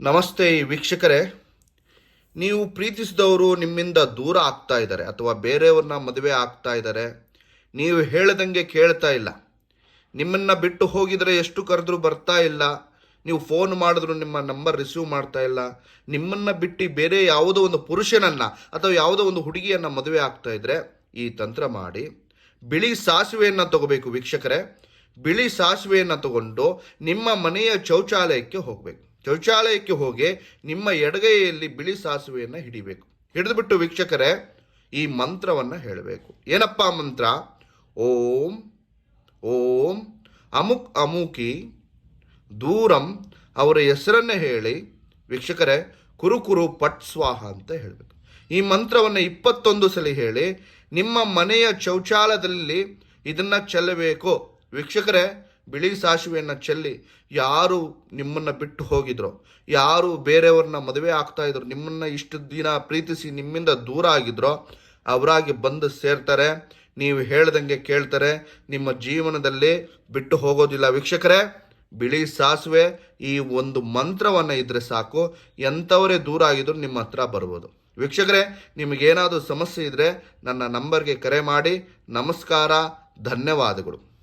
ನಮಸ್ತೆ ವೀಕ್ಷಕರೇ. ನೀವು ಪ್ರೀತಿಸಿದವರು ನಿಮ್ಮಿಂದ ದೂರ ಆಗ್ತಾ ಇದ್ದಾರೆ ಅಥವಾ ಬೇರೆಯವ್ರನ್ನ ಮದುವೆ ಆಗ್ತಾ ಇದ್ದಾರೆ. ನೀವು ಹೇಳದಂಗೆ ಕೇಳ್ತಾ ಇಲ್ಲ. ನಿಮ್ಮನ್ನ ಬಿಟ್ಟು ಹೋಗಿದರೆ ಎಷ್ಟು ಕರೆದ್ರೂ ಬರ್ತಾ ಇಲ್ಲ. ನೀವು ಫೋನ್ ಮಾಡಿದ್ರು ನಿಮ್ಮ ನಂಬರ್ ರಿಸೀವ್ ಮಾಡ್ತಾ ಇಲ್ಲ. ನಿಮ್ಮನ್ನ ಬಿಟ್ಟು ಬೇರೆ ಯಾವುದೋ ಒಂದು ಪುರುಷನನ್ನ ಅಥವಾ ಯಾವುದೋ ಒಂದು ಹುಡುಗಿಯನ್ನ ಮದುವೆ ಆಗ್ತಾ ಇದ್ದರೆ ಈ ತಂತ್ರ ಮಾಡಿ. ಬಿಳಿ ಸಾಸಿವೆಯನ್ನ ತಗೋಬೇಕು ವೀಕ್ಷಕರೇ. ಬಿಳಿ ಸಾಸಿವೆಯನ್ನ ತಗೊಂಡು ನಿಮ್ಮ ಮನೆಯ ಶೌಚಾಲಯಕ್ಕೆ ಹೋಗಬೇಕು. ಶೌಚಾಲಯಕ್ಕೆ ಹೋಗಿ ನಿಮ್ಮ ಎಡಗೈಯಲ್ಲಿ ಬಿಳಿ ಸಾಸುವೆಯನ್ನು ಹಿಡಿಬೇಕು. ಹಿಡಿದುಬಿಟ್ಟು ವೀಕ್ಷಕರೇ, ಈ ಮಂತ್ರವನ್ನ ಹೇಳಬೇಕು. ಏನಪ್ಪ ಮಂತ್ರ? ಓಂ ಓಂ, ಅಮುಕ್ ಅಮುಕಿ, ದೂರಂ ಅವರ ಹೆಸರನ್ನೇ ಹೇಳಿ ವೀಕ್ಷಕರೇ, ಕುರುಕುರು ಕುರು ಪಟ್ ಸ್ವಾಹ ಅಂತ ಹೇಳಬೇಕು. ಈ ಮಂತ್ರವನ್ನು ಇಪ್ಪತ್ತೊಂದು ಸಲ ಹೇಳಿ ನಿಮ್ಮ ಮನೆಯ ಶೌಚಾಲಯದಲ್ಲಿ ಇದನ್ನು ಚೆಲ್ಲಬೇಕು. ವೀಕ್ಷಕರೇ ಬಿಳಿ ಸಾಸಿವೆಯನ್ನು ಚೆಲ್ಲಿ ಯಾರು ನಿಮ್ಮನ್ನ ಬಿಟ್ಟು ಹೋಗಿದ್ರು? ಯಾರು ಬೇರೆಯವ್ರನ್ನ ಮದುವೆ ಆಗ್ತಾ ಇದ್ರು? ನಿಮ್ಮನ್ನ ಇಷ್ಟು ದಿನ ಪ್ರೀತಿಸಿ ನಿಮ್ಮಿಂದ ದೂರ ಆಗಿದ್ರೋ, ಅವರಾಗಿ ಬಂದು ಸೇರ್ತಾರೆ. ನೀವು ಹೇಳ್ದಂಗೆ ಕೇಳ್ತಾರೆ. ನಿಮ್ಮ ಜೀವನದಲ್ಲಿ ಬಿಟ್ಟು ಹೋಗೋದಿಲ್ಲ. ವೀಕ್ಷಕರೇ, ಬಿಳಿ ಸಾಸಿವೆ ಈ ಒಂದು ಮಂತ್ರವನ್ನು ಇದ್ದರೆ ಸಾಕು. ಎಂಥವರೇ ದೂರ ಆಗಿದ್ರು ನಿಮ್ಮ ಹತ್ರ ಬರ್ಬೋದು. ವೀಕ್ಷಕರೇ, ನಿಮಗೇನಾದರೂ ಸಮಸ್ಯೆ ಇದ್ದರೆ ನನ್ನ ನಂಬರ್ಗೆ ಕರೆ ಮಾಡಿ. ನಮಸ್ಕಾರ, ಧನ್ಯವಾದಗಳು.